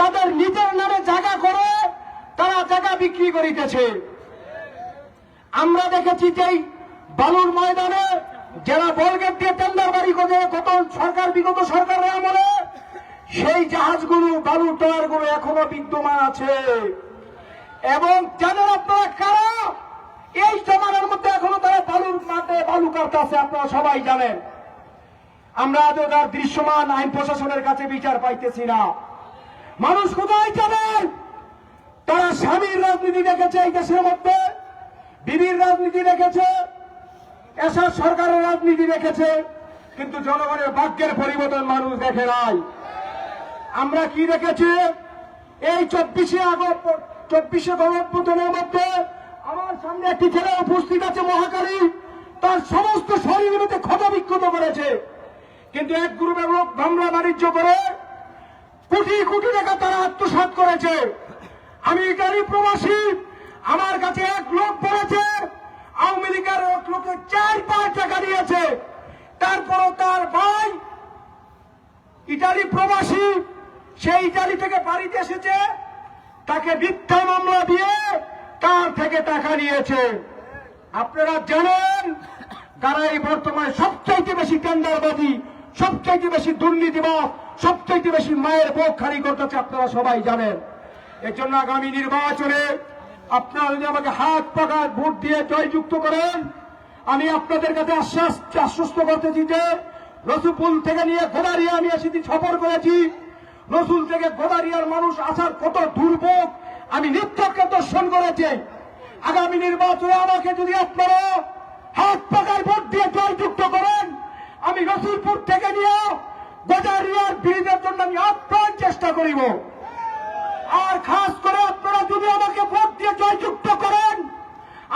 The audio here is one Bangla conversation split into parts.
তাদের নিজের নামে জায়গা করে তারা জায়গা বিক্রি করিতেছে। আমরা দেখেছি যে বালুর ময়দানে যারা বলগেট দিয়ে টেন্ডার বাড়ি করে গত সরকার, বিগত সরকারের আমলে সেই জাহাজগুলো বালুর টয়ারগুলো এখনও বিদ্যমান আছে। এবং জানেন আপনারা কারা? এই জমানার মধ্যে এখনও তারা বালুর মাঠে বালু কাটতে আছে, আপনারা সবাই জানেন। আমরা আজও তার দৃশ্যমান আইন প্রশাসনের কাছে বিচার পাইতেছি না। মানুষ কোথায় যাবেন তারা স্বামীর রাজনীতি দেখেছে এই দেশের মধ্যে। বিবির রাজনীতি দেখেছে। এসব সরকারের রাজনীতি দেখেছে। কিন্তু জনগণের ভাগ্যের পরিবর্তন মানুষ দেখে নাই। আমরা কি দেখেছি? এই চব্বিশে আগস্ট, চব্বিশে গণপ্রতনের মধ্যে আমার সামনে একটি ছেলে উপস্থিত আছে মহাকালী। তার সমস্ত শরীরের মধ্যে ক্ষত বিক্ষত করেছে। কিন্তু এক গ্রুপের লোক ভ্রমরা বাণিজ্য করে কোটি কোটি টাকা তারা আত্মসাৎ করেছে। আমি গাড়ি প্রবাসী, আমার কাছে এক লোক বলেছে আওয়ামী লীগের এক লোকে চার পাঁচ টাকা দিয়েছে। তারপরও তার ভাই ইটালি প্রবাসী, সে ইটালি থেকে বাড়িতে এসেছে, তাকে মিথ্যা মামলা দিয়ে তার থেকে টাকা নিয়েছে। আপনারা জানেন তারা এই বর্তমানে সবচাইতে বেশি টেন্ডারবাজি সবচাইতে বেশি দুর্নীতিবাদ সবচাইতে বেশি মায়ের বুক খালি করতেছে আপনারা সবাই জানেন। এর জন্য আগামী নির্বাচনে আপনারা যদি আমাকে হাত পাকা ভোট দিয়ে জয়যুক্ত করেন, আমি আপনাদের কাছে আশ্বাস, আশ্বস্ত করতেছি যে রসুপুল থেকে নিয়ে গোদারিয়া আমি সেদিন সফর করেছি। রসুল থেকে গোদারিয়ার মানুষ আসার কত দুর্ভোগ আমি নিত্যকে দর্শন করেছি। আগামী নির্বাচনে আমাকে যদি আপনারা হাত পাকার ভোট দিয়ে জয়যুক্ত করেন, আমি রসুলপুর থেকে নিয়ে গোদারিয়ার ব্রিজের জন্য আমি আপ্রাণ চেষ্টা করিব। আর খাস করে আপনারা যদি আমাকে ভোট দিয়ে জয়যুক্ত করেন,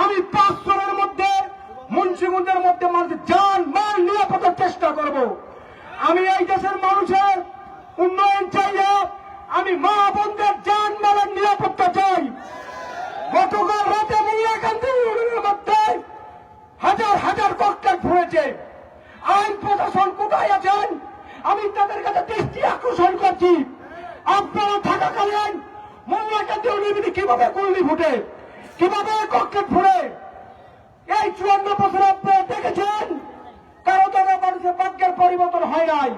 আমি পাঁচ সনের মধ্যে, মুন্সিগঞ্জের মধ্যে মানুষের যান মাল নিরাপত্তার চেষ্টা করব। আমি এই দেশের মানুষের উন্নয়ন চাই আমি মা বোনদের যান মালের নিরাপত্তা চাই। গতকাল রাতে মুলিয়াকান্দি ইউনিয়নের মধ্যে হাজার হাজার ককটেল ফুরেছে আইন প্রশাসন কোথায় আছেন আমি তাদের কাছে দৃষ্টি আকর্ষণ করছি আপনারা থাকাকালীন মোল্লাকান্দি ইউনিভার্সিটি কীভাবে গুলি ফুটে? কীভাবে ককটেল ফুটে এই চুয়ান্ন বছর আপনারা দেখেছেন? কারও দ্বারা মানুষের ভাগ্যের পরিবর্তন হয় নাই।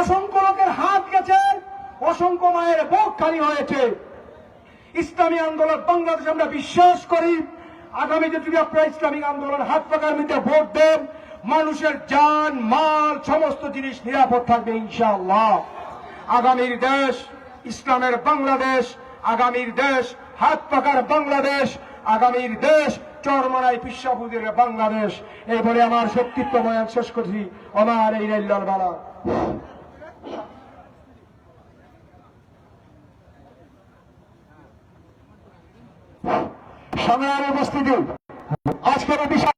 অসংখ্য লোকের হাত গেছে, অসংখ্য মায়ের বুক খালি হয়েছে। ইসলামী আন্দোলন বাংলাদেশ আমরা বিশ্বাস করি আগামীতে যদি আপনারা ইসলামিক আন্দোলন হাত পাকার মধ্যে ভোট দেন, মানুষের যান মাল, সমস্ত জিনিস নিরাপদ থাকবে ইনশাআল্লাহ। আগামীর দেশ, ইসলামের বাংলাদেশ, আগামীর দেশ হাত পাকার বাংলাদেশ, আগামীর দেশ চরমনায় পিসাবুদের বাংলাদেশ। এই আমার সত্যিত্ব বয়ান শেষ করছি। আমার এই রেল্লাল বালা সংগ্রাম উপস্থিতি। আজকের বিষয়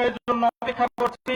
সময়ের জন্য অপেক্ষা করছি।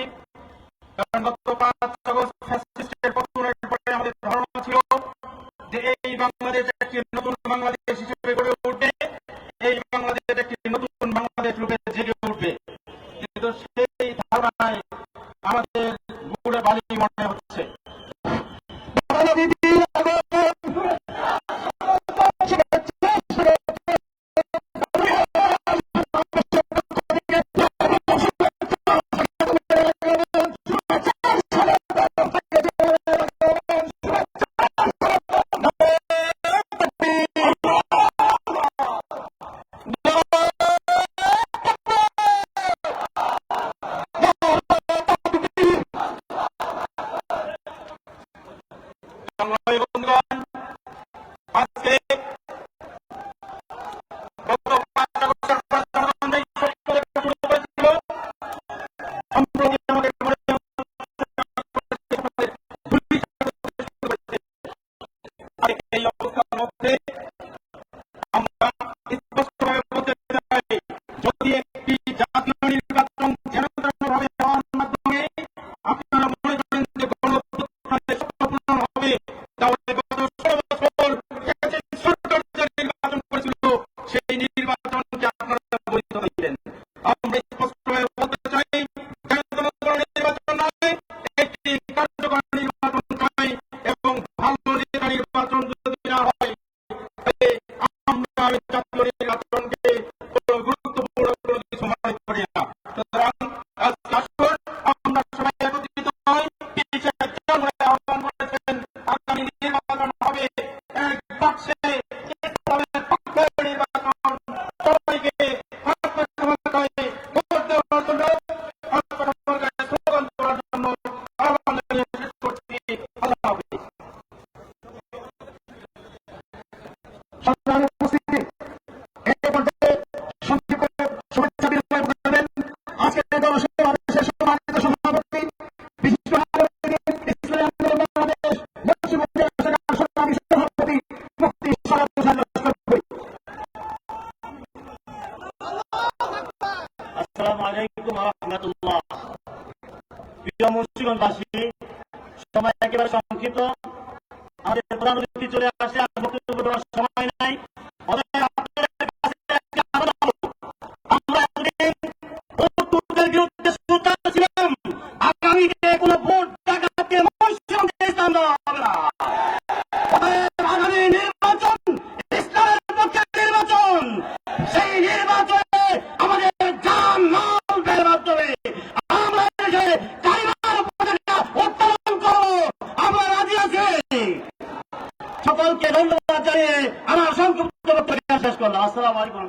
সকলকে ধন্যবাদ জানিয়ে আমার সংক্ষিপ্ত বক্তব্য শেষ করলাম। আসসালাম আলাইকুম।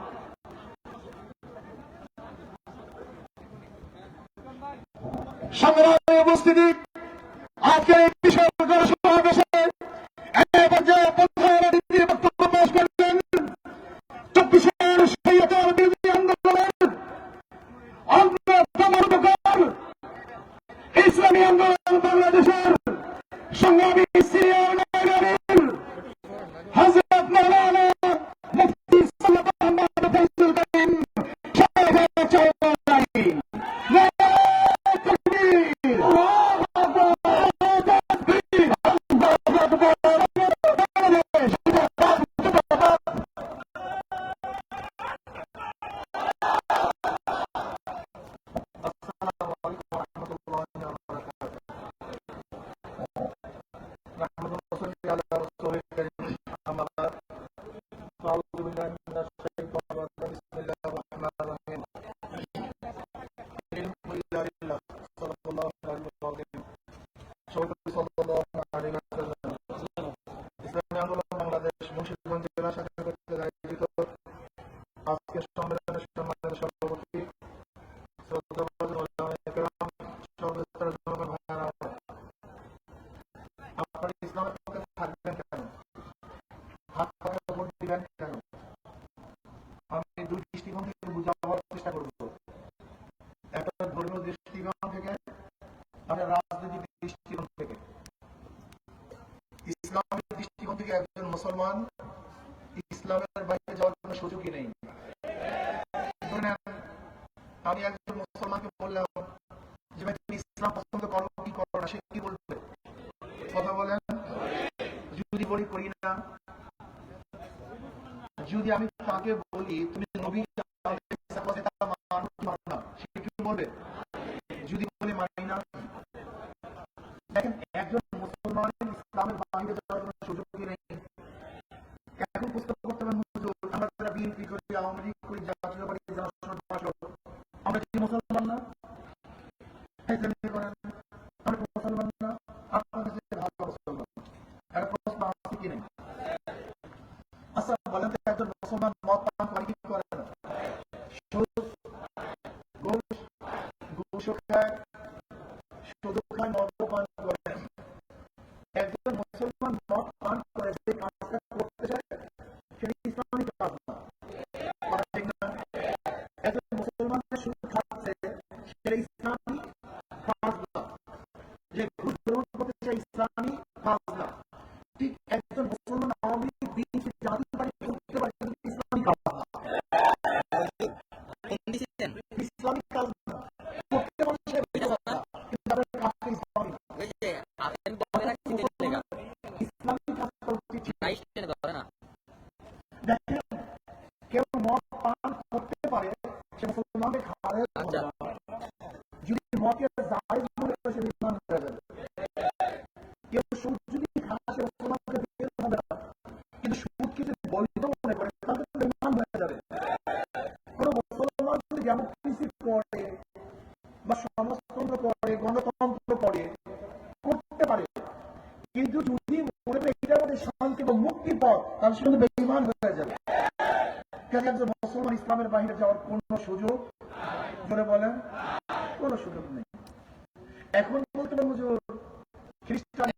উপস্থিতি আজকে বর্তমান দরকার নেই এখন বলতে পারব যে খ্রিস্টান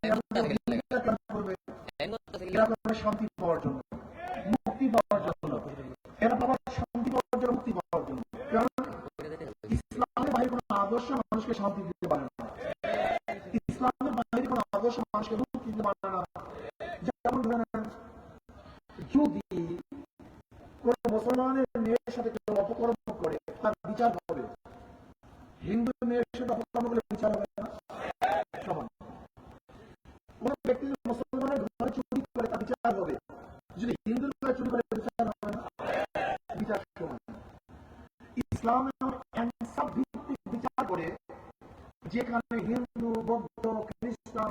হিন্দু বৌদ্ধ খ্রিস্টান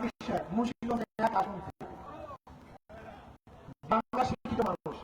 আবিষ্কার মুন্সিগঞ্জের এক আসন বাংলা শিক্ষিত মানুষ।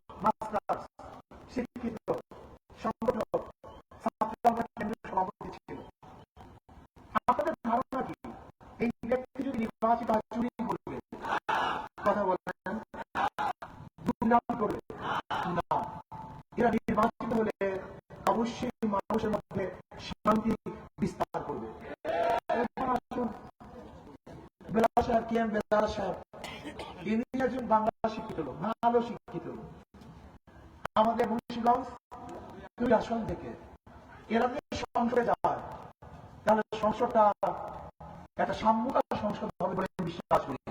সাম্যতা সংসদ হবে বলে বিশ্বাস করি।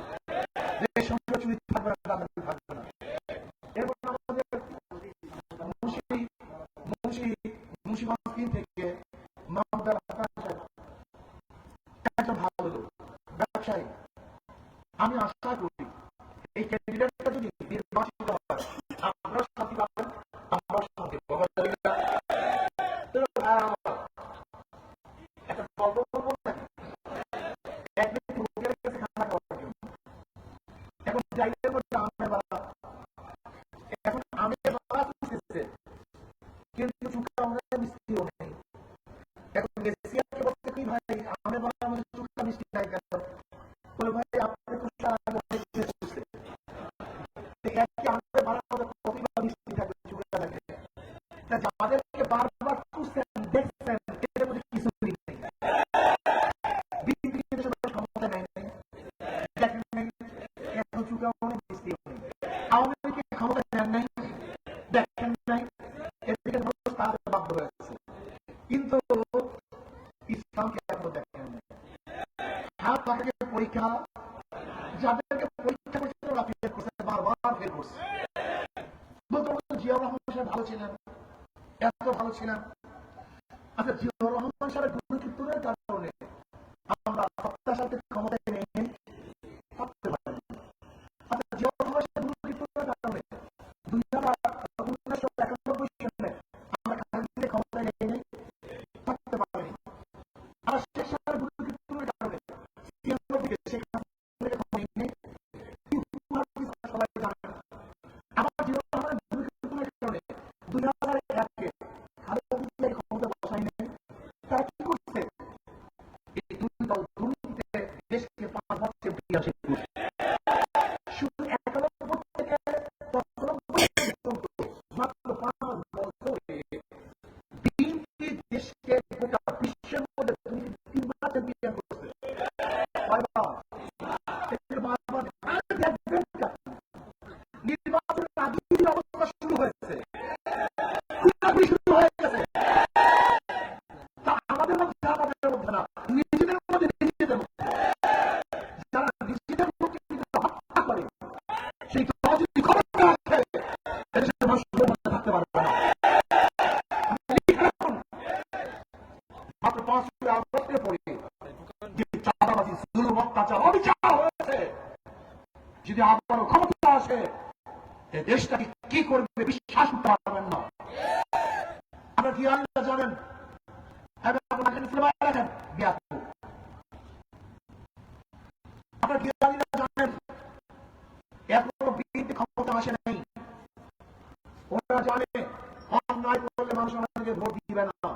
সঙ্গে ভোট দিবে না।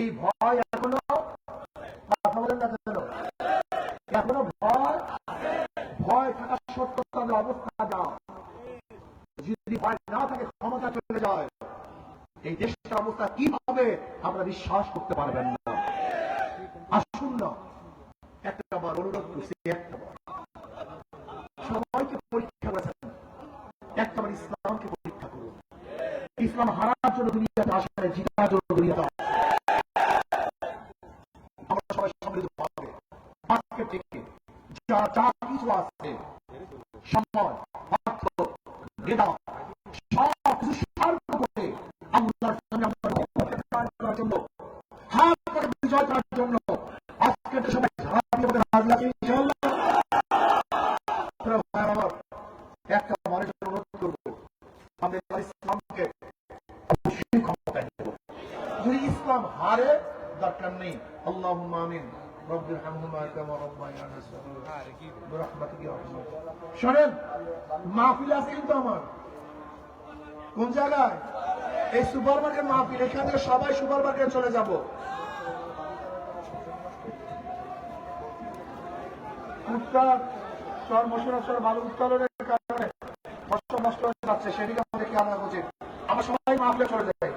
এই ভয় এখনও এখনও ভয়? ভয় থাকা সত্য তাদের অবস্থা যা যদি ভয় না থাকে, ক্ষমতা চলে যায়। এই দেশটার অবস্থা কি হবে আপনারা বিশ্বাস করতে পারবেন না? পরিচয় করার জন্য আজকে তো সবাই ঝাঁপিয়ে পড়ে রাজ লাগে একটা অনুরোধ করব ইসলামকে যদি ইসলাম হারে, দরকার নেই। আল্লাহ আমিন। শোনেন, মাহফিল আছে কিন্তু আমার। কোন জায়গায়? এই সুপার মার্কেট মাহফিল, এখান সবাই সুপার চলে যাব। উত্তাপ চর মশুরাচর বালু উত্তোলনের কারণে ফসল নষ্ট হয়ে যাচ্ছে, সেদিকে আমাদের খেয়াল রাখা উচিত। আমরা সবাই মাফলে চলে যাই।